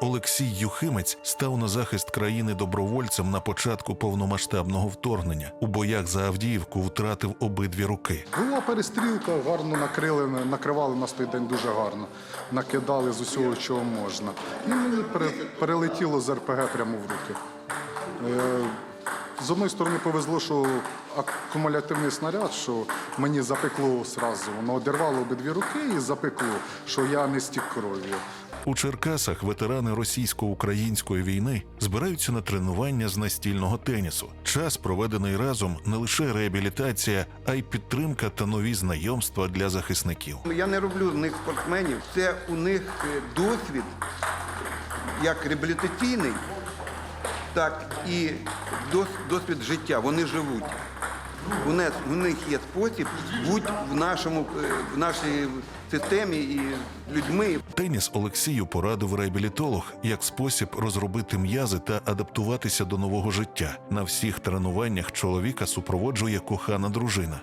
Олексій Юхимець став на захист країни добровольцем на початку повномасштабного вторгнення. У боях за Авдіївку втратив обидві руки. Була перестрілка, гарно накрили, накривали нас той день дуже гарно. Накидали з усього, чого можна. І мені перелетіло з РПГ прямо в руки. Е, З одної сторони повезло, що акумулятивний снаряд, що мені запекло зразу. Воно одірвало обидві руки і запекло, що я не стік кров'ю. У Черкасах ветерани російсько-української війни збираються на тренування з настільного тенісу. Час проведений разом не лише реабілітація, а й підтримка та нові знайомства для захисників. Я не роблю з них спортсменів. Це у них е, досвід як реабілітаційний, так і досвід життя. Вони живуть. У них, є спосіб бути в, нашому, е, в нашій системі і людьми. Теніс Олексію порадив реабілітолог як спосіб розробити м'язи та адаптуватися до нового життя. На всіх тренуваннях чоловіка супроводжує кохана дружина.